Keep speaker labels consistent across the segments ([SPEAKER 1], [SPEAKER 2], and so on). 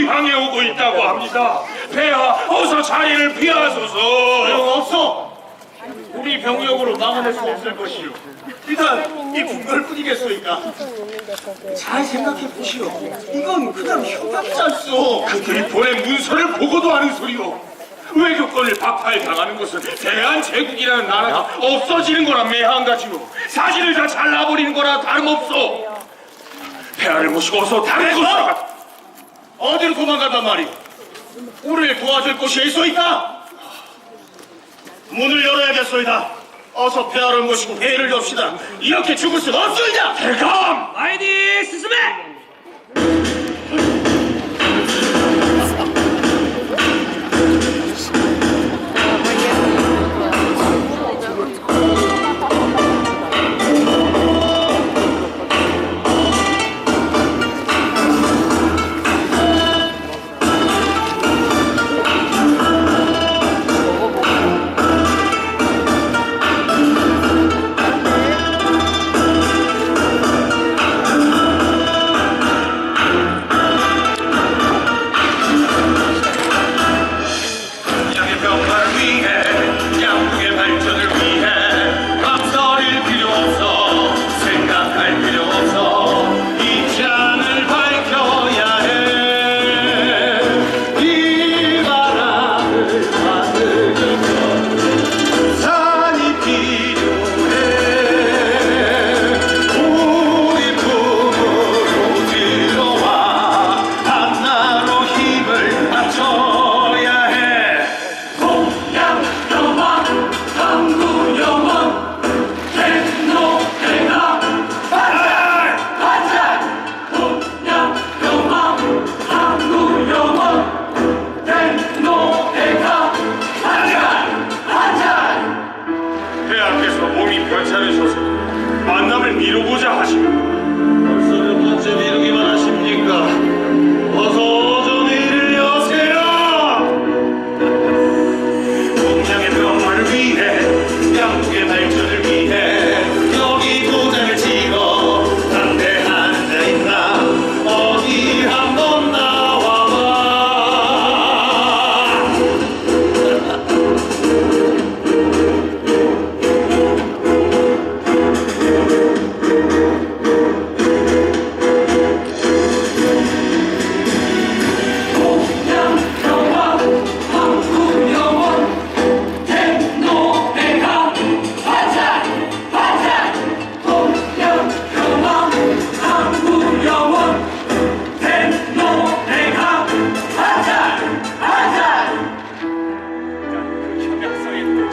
[SPEAKER 1] 우리로 향해 오고 있다고 합니다. 폐하 어서 자리를 피하소서.
[SPEAKER 2] 소용없어. 우리 병력으로 막아낼 수 없을 것이요. 일단 이 궁궐 뿐이겠소이까. 잘 생각해 보시오. 이건 그냥 협박자소.
[SPEAKER 1] 그들이 보낸 문서를 보고도 하는 소리요. 외교권을 박탈 당하는 것은 대한제국이라는 나라가 없어지는 거나 매한가지요. 사실을 다 잘라버리는 거나 다름없어. 폐하를 모시고 어서 다른 곳으로 가.
[SPEAKER 2] 어디로 도망간단 말이오? 우리를 도와줄 곳이 있소이까? 문을 열어야겠소이다. 어서 폐하를 모시고 회의를 엽시다. 이렇게 죽을 순 없소이다.
[SPEAKER 1] 대감!
[SPEAKER 3] 아이디 스스메!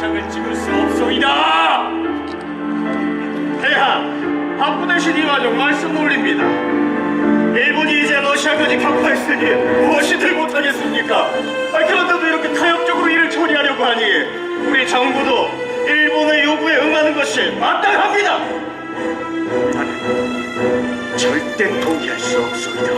[SPEAKER 1] 장을
[SPEAKER 3] 찍을 수 없소이다!
[SPEAKER 2] 박부 대신 이완용 말씀 올립니다. 일본이 이제 러시아까지 격파했으니 무엇이들 못하겠습니까? 아, 그런데도 이렇게 타협적으로 일을 처리하려고 하니 우리 정부도 일본의 요구에 응하는 것이 마땅합니다. 나는 절대 동의할 수 없습니다.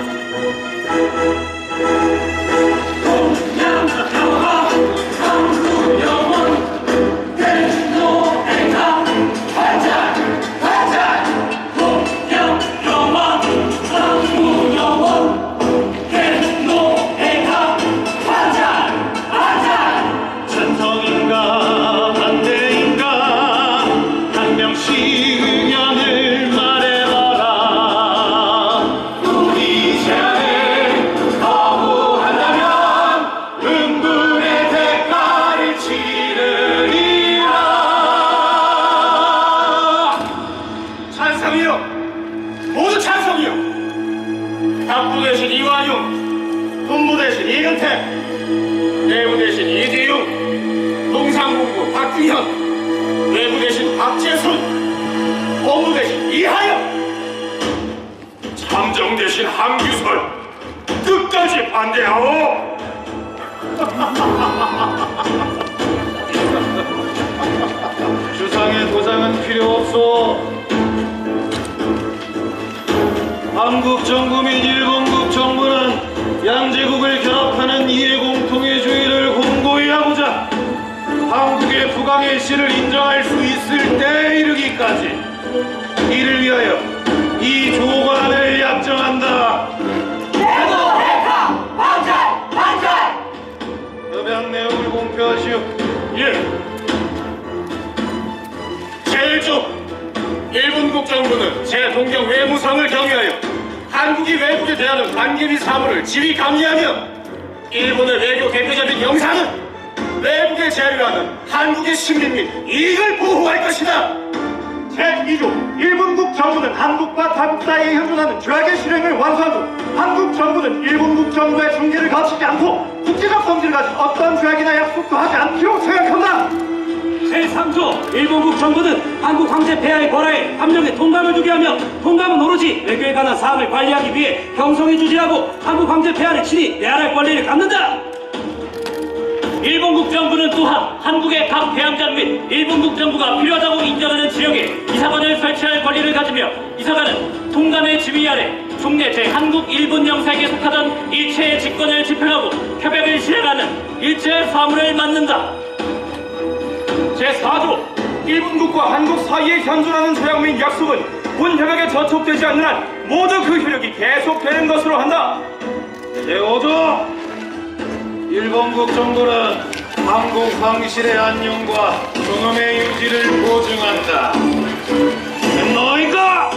[SPEAKER 2] 박규현, 외부 대신 박재순, 법무 대신 이하영,
[SPEAKER 1] 함정 대신 함규설 끝까지 반대하오
[SPEAKER 2] 주상의 도장은 필요 없소. 한국 정부 및일 상대방의 실을 인정할 수 있을 때 이르기까지 이를 위하여 이 조관을 약정한다.
[SPEAKER 1] 대도 대파 반찰 반찰. 협약 내용을 공표하시오. 예.
[SPEAKER 4] 제1조 일본 국정부는 제 동경 외무성을 경유하여 한국이 외국에 대하는 관계비 사무를 지휘 감리하며 일본의 외교 대표적인 영상은 외국에 재료하는 한국의 식민 및 이익을 보호할 것이다. 제2조 일본국 정부는 한국과 타국 사이에 현존하는 조약의 실행을 완수하고 한국 정부는 일본국 정부의 중재를 거치지 않고 국제적 성질을 가진 어떤 조약이나 약속도 하지 않기로 생각한다.
[SPEAKER 3] 제3조 일본국 정부는 한국 황제 폐하의 권하에 함령에 통감을 주게 하며 통감은 오로지 외교에 관한 사항을 관리하기 위해 경성에 주재하고 한국 황제 폐하를 친히 내할할 권리를 갖는다. 일본 국 정부는 또한 한국의 각 대항장 및 일본 국 정부가 필요하다고 인정하는 지역에 이사관을 설치할 권리를 가지며 이사관은 통감의 지휘 아래 종래 제 한국 일본 영사에게 속하던 일체의 직권을 집행하고 협약을 실행하는 일체 사무를 맡는다.
[SPEAKER 4] 제4조 일본국과 한국 사이에 현존하는 조약 및 약속은 본 협약에 저촉되지 않는 한 모두 그 효력이 계속되는 것으로 한다. 제5조 일본국 정부는 한국 황실의 안녕과 존엄의 유지를 보증한다. 너희가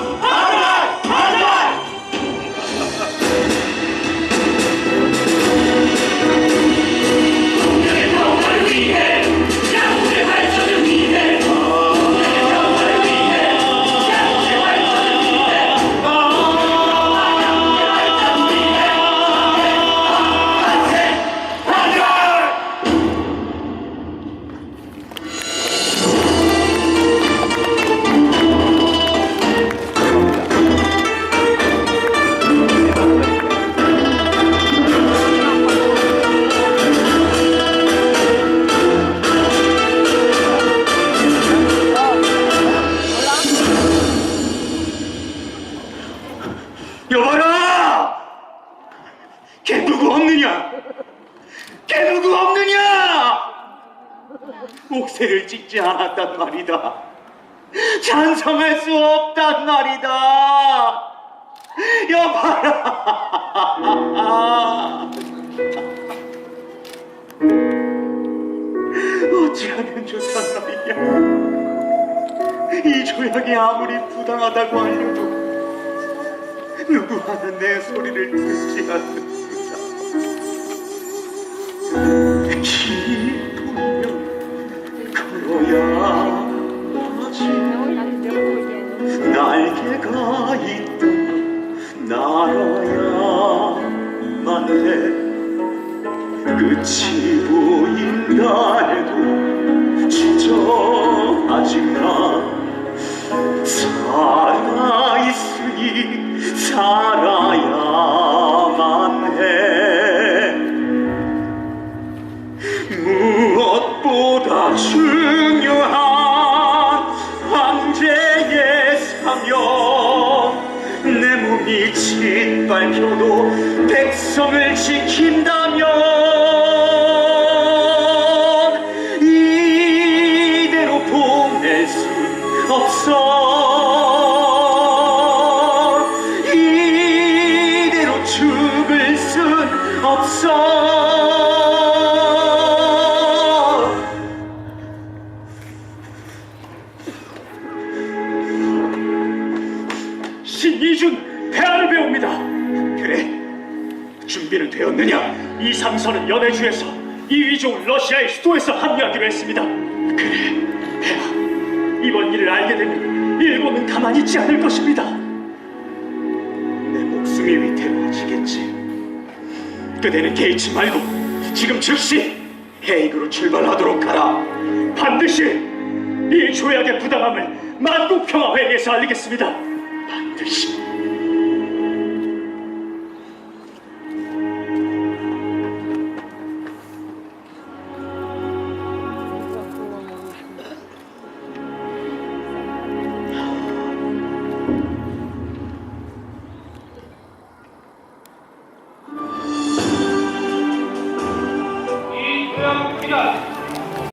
[SPEAKER 4] 찍지 않았단 말이다. 찬성할 수 없단 말이다. 여봐라! 어찌하면 좋단 말이야. 이 조약이 아무리 부당하다고 알려도 누구 하나 내 소리를 듣지 않는 날아야만 해. 끝이 보인다 해도 주저하지마. 살아있으니 살아야만 해 무엇보다 중요한 황제의 사명 내 몸이 짓밟혀도 백성을 지킨다면 이대로 보낼 수 없어. 이대로 죽을 순 없어. 신이준 대화를 배웁니다. 그래 준비는 되었느냐 이 상선은 연해주에서 이 위종은 러시아의 수도에서 합류하기로 했습니다 그래 대화 이번 일을 알게 되면 일본은 가만히 있지 않을 것입니다. 내 목숨이 위태로워지겠지. 그대는 개의치 말고 지금 즉시 헤이그로 출발하도록 하라. 반드시 이 조약의 부당함을 만국평화회의에서 알리겠습니다. 반드시.